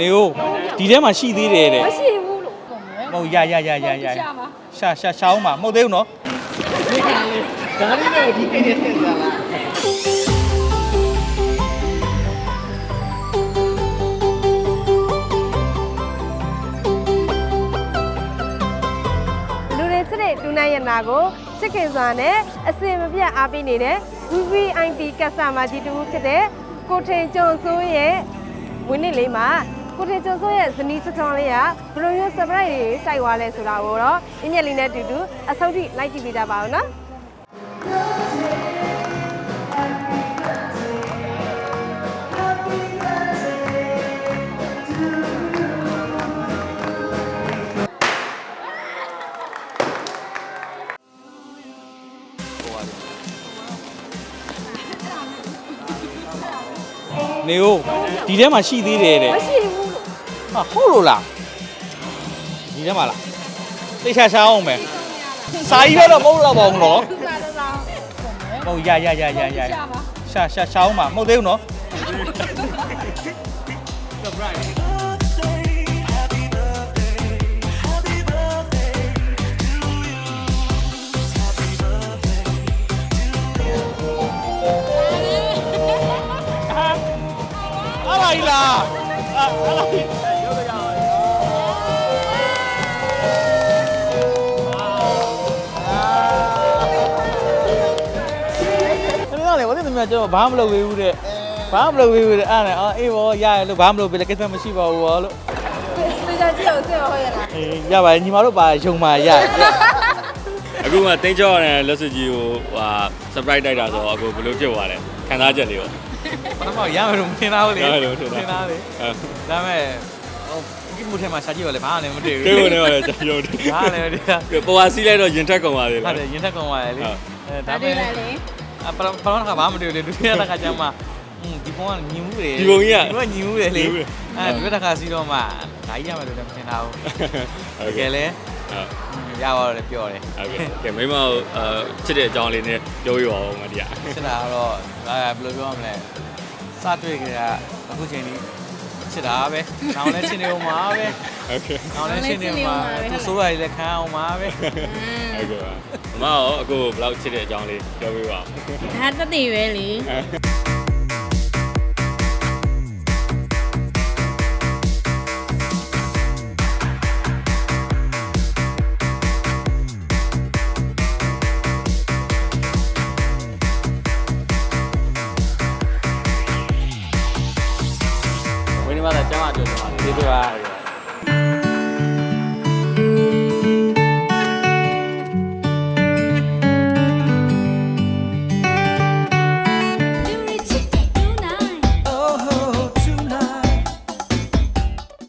နေဦးဒီထဲမှာရှိသေးတယ်တဲ့မရှိဘူးလို့မဟုတ်ရရရရရရှာမှာရှာရှာရှာအောင်ပါမဟုတ်သေးဘူးနော်ဒါလေးနဲ့ဒီကိနေထည့်စားလားလူတွေချစ်တဲ့လူနိုင်ရနာကိုချစ်ခင်စွာနဲ့အစင်မပြတ်အားပေးနေတဲ့ VVIP customer ကြီးတူဖြစ်တဲ့ကိုထင်ကျော်စိုးရဲ့ဝင်းနစ်လေးမှာ ကိုထင်ကျော်စိုးရဲ့ဇနီးချွန်လေးကဘယ်လိုမျိုး surprise တွေတိုက်သွားလဲဆိုတာကိုတော့အင်းမြက်လေးနဲ့အတူတူအဆုံးထိလိုက်ကြည့်ပေးကြပါဦးနော်နေဦးဒီထဲမှာရှိသေးတယ်တဲ့မရှိ ဘူးလို့ဟာဟုတ်လို့လားဒီထဲမှာလားသိချာရှာအောင်မယ်စာကြီးတော့မဟုတ်တော့ပါဘူးနော်လာတော့လာဟုတ်ရရရရရရှာမှာရှာရှာရှာအောင်ပါမဟုတ်သေးဘူးနော်အားလာကြီးလားအားအားလာကြီးရောက် အဲ့ဒါလေဝတ်တယ်မြတ်ကျော်ဘာမှမလုပ်သေးဘူးတဲ့ဘာမှမလုပ်သေးဘူးတဲ့အဲ့ဒါအော်အေးဘောရရလို့ဘာမှမလုပ်ပေးလဲကိစ္စမရှိပါဘူးဘောလို့သိကြကြည့်အောင်ဆွဲဟောရလားအေးရပါတယ်ညီမတို့ပါယုံပါရရအခုမှတင်းချောရတဲ့လက်စွပ်ကြီးကိုဟာ surprise တိုက်တာဆိုတော့အခုဘယ်လိုဖြစ်သွားလဲခံစားချက်လေးပေါ့ပထမရမယ်လို့မထင်တာဘူးလေရမယ်လို့မထင်တာတာလေအဲဒါပေမဲ့ဟိုဒီမှုထဲမှာရှာကြည့်ပါလေဘာမှလည်းမတွေ့ဘူးတွေ့ဖို့နဲ့လည်းကျွန်တော်တို့ဘာမှလည်းမတွေ့ဘူးပေါ်ပါစီးလိုက်တော့ရင်ထက်ကုန်ပါသေးဟုတ်တတယ်ယ်ရင်ထက်ကောင်ပါလေအဲဒါဒါ ပထမပထမတစ်ခါဘာမှမတွေ့ဘူးလေဒုတိယတစ်ခါကျမှอืมဒီဖုန်းကညင်မှုတယ်ဒီဖုန်းကြီးကဒီဖုန်းကညင်မှုတယ်လေညင်မှုတယ် အဲဒုတိယတစ်ခါစီးတော့မှဒါကြီးရမယ်လို့လည်းမထင်တာဘူးတကယ်လဲဟုတ်ရပါတော့လေပြောတယ်ဟုတ်ကဲ့ကဲမိမကိုအဲချစ်တဲ့အကြောင်းလေးနဲ့ပြောပြပါဦးမတရားချစ်တာကတော့အဲဘယ်လိုပြောရမလဲစတွေ့ကြတာအခုချိန်ကြီးချစ်တာပဲနောင်လည်းချစ်နေဦးမှာပဲ โอเค ။နောင်လည်းချစ်နေအောင်ပါပဲ။သူဆိုးရည်လည်းခံအောင်ပါပဲ โอเคပါမမရောအခုဘယ်လောက်ချစ်တဲ့အကြောင်းလေးပြောပြပါဦး ဒါတသိပဲလေ ဝင်းနေမှာကျမ်းမာကြိုးစားပါ ။ဒီကပါ